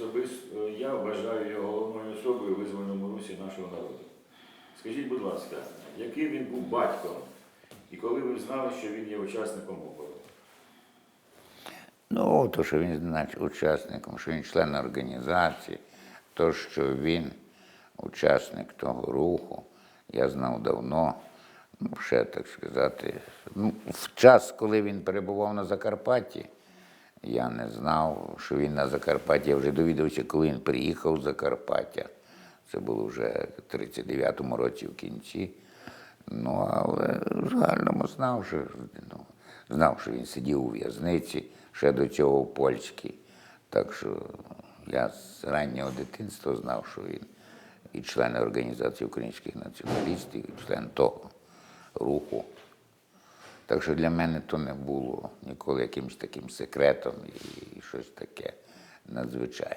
особисто я вважаю його головною особою у визвольному русі нашого народу. Скажіть, будь ласка, яким він був батьком і коли ви знали, що він є учасником опору? Ну, то, що він значить учасником, що він член організації, то, що він учасник того руху, я знав давно, ну, ще так сказати. Ну, в час, коли він перебував на Закарпатті, я не знав, що він на Закарпатті. Я вже довідався, коли він приїхав з Закарпаття. Це було вже в 39-му році в кінці. Ну, але загальному знав, що, ну, знав, що він сидів у в'язниці, ще до цього в польській. Так що я з раннього дитинства знав, що він і член організації українських націоналістів, і член того руху. Так що для мене то не було ніколи якимось таким секретом і щось таке надзвичайне.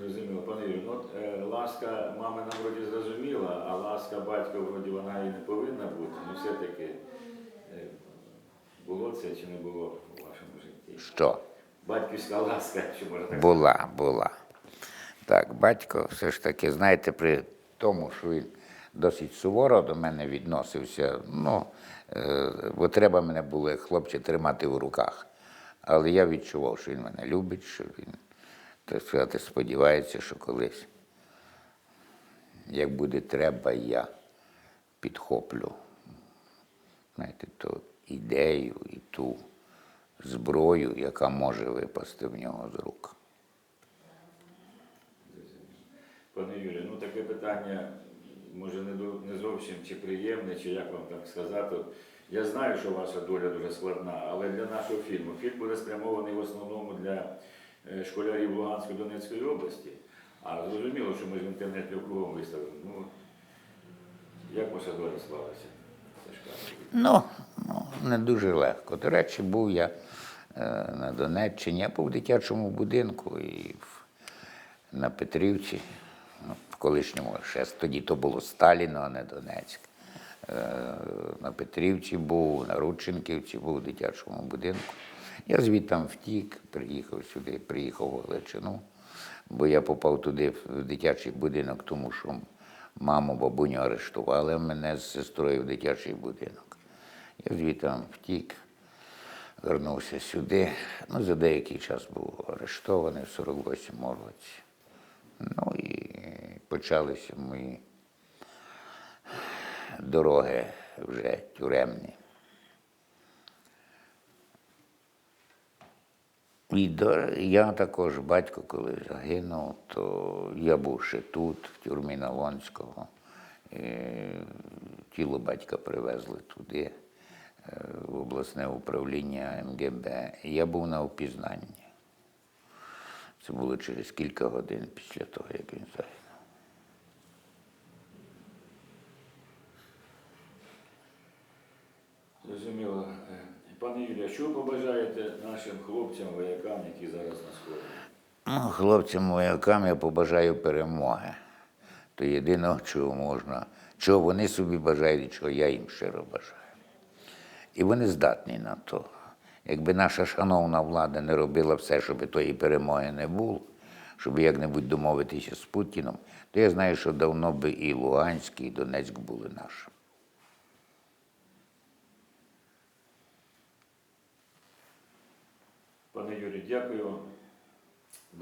Зрозуміло, пане Юрію, ну, е, ласка мами нам вроді зрозуміла, а ласка батька вроді вона і не повинна бути. Ну все-таки е, було це чи не було у вашому житті? Що? Батьківська ласка, що можна так Була, була. Так, батько все ж таки, знаєте, при тому, що він досить суворо до мене відносився, ну, е, бо треба мене було, хлопче, тримати в руках. Але я відчував, що він мене любить, що він, так сказати, сподівається, що колись, як буде треба, я підхоплю знаєте, ту ідею і ту зброю, яка може випасти в нього з рук. Пане Юрію, ну таке питання, може, не, не зовсім чи приємне, чи як вам так сказати. Я знаю, що ваша доля дуже складна, але для нашого фільму фільм буде спрямований в основному для е, школярів Луганської Донецької області. А зрозуміло, що ми ж в інтернеті округом виставили. Ну, як ваша доля склалася? Ну, ну, не дуже легко. До речі, був я е, на Донеччині, я був в дитячому будинку і на Петрівці, колишньому ще тоді то було Сталіно, а не Донецьк. Е, на Петрівці був, на Рудченківці був в дитячому будинку. Я звідтам втік, приїхав сюди, приїхав в Галичину, бо я попав туди в дитячий будинок, тому що маму, бабуню арештували мене з сестрою в дитячий будинок. Я звідтам втік, вернувся сюди. Ну, за деякий час був арештований в 48-му році. Почалися мої дороги вже тюремні. І я також батько, коли загинув, то я був ще тут, в тюрмі Налонського. І тіло батька привезли туди, е, в обласне управління МГБ. Я був на опізнанні. Це було через кілька годин після того, як він загинув. Зрозуміло. Е, Пане Юрію, що побажаєте нашим хлопцям, воякам, які зараз на сході? Ну, хлопцям воякам я побажаю перемоги. То єдиного, чого можна, чого вони собі бажають, чого я їм щиро бажаю. І вони здатні на то. Якби наша шановна влада не робила все, щоб тої перемоги не було, щоб як-небудь домовитися з Путіном, то я знаю, що давно би і Луганськ, і Донецьк були нашими. Пане Юрій, дякую.